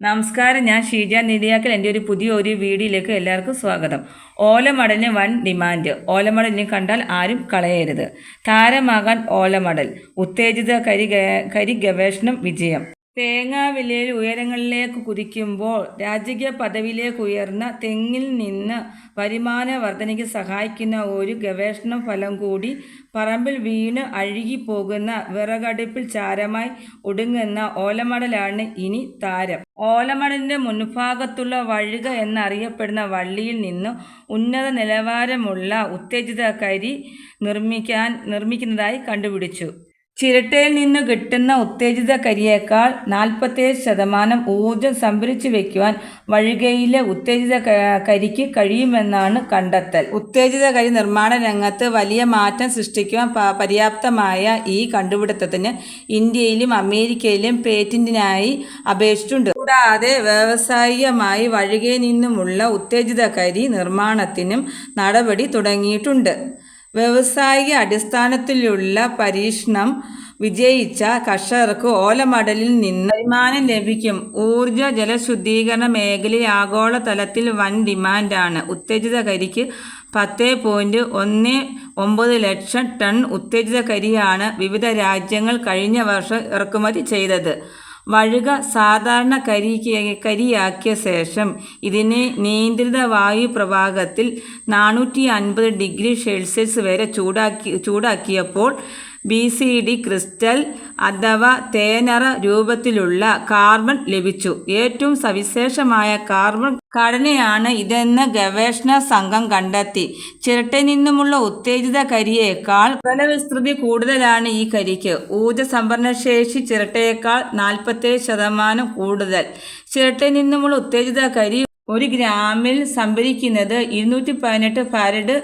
നമസ്കാരം ഞാൻ ഷീജ നിലിയാക്കൽ എന്റെ ഒരു പുതിയ ഒരു വീഡിയോയിലേക്ക് എല്ലാവർക്കും സ്വാഗതം. ഓലമടലിന് വൺ ഡിമാൻഡ്. ഓലമടലിനെ കണ്ടാൽ ആരും കളയരുത്. താരമാകാൻ ഓലമടൽ. ഉത്തേജിത കരി കരി ഗവേഷണം വിജയം. തേങ്ങാവിലയിൽ ഉയരങ്ങളിലേക്ക് കുതിക്കുമ്പോൾ രാജകീയ പദവിയിലേക്ക് ഉയർന്ന തെങ്ങിൽ നിന്ന് വരുമാന വർധനയ്ക്ക് സഹായിക്കുന്ന ഒരു ഗവേഷണ ഫലം കൂടി പറമ്പിൽ വീണ് അഴുകിപ്പോകുന്ന വിറകടുപ്പിൽ ചാരമായി ഒടുങ്ങുന്ന ഓലമടലാണ് ഇനി താരം. ഓലമടലിന്റെ മുൻഭാഗത്തുള്ള വഴുക എന്നറിയപ്പെടുന്ന വള്ളിയിൽ നിന്ന് ഉന്നത നിലവാരമുള്ള ഉത്തേജിത കരി നിർമ്മിക്കാൻ നിർമ്മിക്കുന്നതായി കണ്ടുപിടിച്ചു. ചിരട്ടയിൽ നിന്ന് കിട്ടുന്ന ഉത്തേജിത കരിയേക്കാൾ നാൽപ്പത്തേഴ് ശതമാനം ഊർജം സംഭരിച്ചു വയ്ക്കുവാൻ വഴുകയിലെ ഉത്തേജിത കരിക്ക് കഴിയുമെന്നാണ് കണ്ടെത്തൽ. ഉത്തേജിത കരി നിർമ്മാണ രംഗത്ത് വലിയ മാറ്റം സൃഷ്ടിക്കുവാൻ പര്യാപ്തമായ ഈ കണ്ടുപിടുത്തത്തിന് ഇന്ത്യയിലും അമേരിക്കയിലും പേറ്റന്റിനായി അപേക്ഷിച്ചിട്ടുണ്ട്. കൂടാതെ വ്യാവസായികമായി വഴികെ നിന്നുമുള്ള ഉത്തേജിത കരി നിർമ്മാണത്തിനും നടപടി തുടങ്ങിയിട്ടുണ്ട്. വ്യവസായിക അടിസ്ഥാനത്തിലുള്ള പരീക്ഷണം വിജയിച്ച കർഷകർക്ക് ഓലമടലിൽ നിന്ന് വരുമാനം ലഭിക്കും. ഊർജ ജലശുദ്ധീകരണ മേഖലയിൽ ആഗോളതലത്തിൽ വൻ ഡിമാൻഡാണ്. ഉത്തേജിത കരിക്ക് പത്ത് പോയിന്റ് ഒന്ന് ഒമ്പത് ലക്ഷം ടൺ ഉത്തേജിത കരിയാണ് വിവിധ രാജ്യങ്ങൾ കഴിഞ്ഞ വർഷം ഇറക്കുമതി ചെയ്തത്. വഴുക സാധാരണ കരി കരിയാക്കിയ ശേഷം ഇതിനെ നിയന്ത്രിത വായു പ്രവാഹത്തിൽ നാനൂറ്റി അൻപത് ഡിഗ്രി സെൽഷ്യസ് വരെ ചൂടാക്കി ചൂടാക്കിയപ്പോൾ ബി സി ഡി ക്രിസ്റ്റൽ അഥവാ തേനറ രൂപത്തിലുള്ള കാർബൺ ലഭിച്ചു. ഏറ്റവും സവിശേഷമായ കാർബൺ ഘടനയാണ് ഇതെന്ന് ഗവേഷണ സംഘം കണ്ടെത്തി. ചിരട്ടയിൽ നിന്നുമുള്ള ഉത്തേജിത കരിയേക്കാൾ ഫലവിസ്തൃതി കൂടുതലാണ് ഈ കരിക്ക്. ഊർജ സംഭരണശേഷി ചിരട്ടയേക്കാൾ നാൽപ്പത്തേഴ് ശതമാനം കൂടുതൽ. ചിരട്ടയിൽ നിന്നുമുള്ള ഉത്തേജിത കരി ഒരു ഗ്രാമിൽ സംഭരിക്കുന്നത് ഇരുന്നൂറ്റി പതിനെട്ട് ഫാരഡ്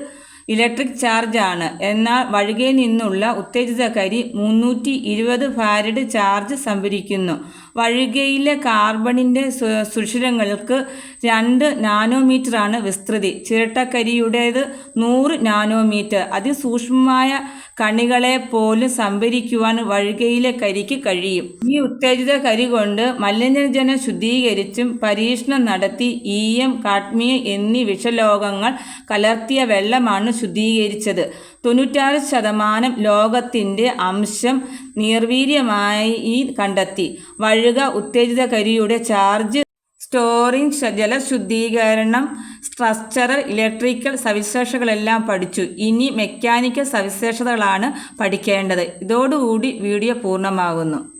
ഇലക്ട്രിക് ചാർജ് ആണ് എന്നാൽ വഴുകയിൽ നിന്നുള്ള ഉത്തേജിതകരി മുന്നൂറ്റി ഇരുപത് ഫാരഡ് ചാർജ് സംഭരിക്കുന്നു. വഴുകയിലെ കാർബണിന്റെ സുഷിരങ്ങൾക്ക് രണ്ട് നാനോമീറ്ററാണ് വിസ്തൃതി. ചിരട്ടക്കരിയുടേത് നൂറ് നാനോമീറ്റർ. അതിസൂക്ഷ്മമായ കണികളെ പോലും സംഭരിക്കുവാൻ വഴുകയിലെ കരിക്ക് കഴിയും. ഈ ഉത്തേജിത കരി കൊണ്ട് മലിനജന ശുദ്ധീകരിച്ചും പരീക്ഷണം നടത്തി ഈയം കാഡ്മിയം എന്നീ വിഷലോകങ്ങൾ കലർത്തിയ വെള്ളമാണ് ശുദ്ധീകരിച്ചത്. തൊണ്ണൂറ്റാറ് ശതമാനം ലോകത്തിന്റെ അംശം നിർവീര്യമായി കണ്ടെത്തി. വഴുക ഉത്തേജിത കരിയുടെ ചാർജ് സ്റ്റോറിംഗ് ജലശുദ്ധീകരണം സ്ട്രക്ചറൽ ഇലക്ട്രിക്കൽ സവിശേഷതകളെല്ലാം പഠിച്ചു. ഇനി മെക്കാനിക്കൽ സവിശേഷതകളാണ് പഠിക്കേണ്ടത്. ഇതോടുകൂടി വീഡിയോ പൂർണമാകുന്നു.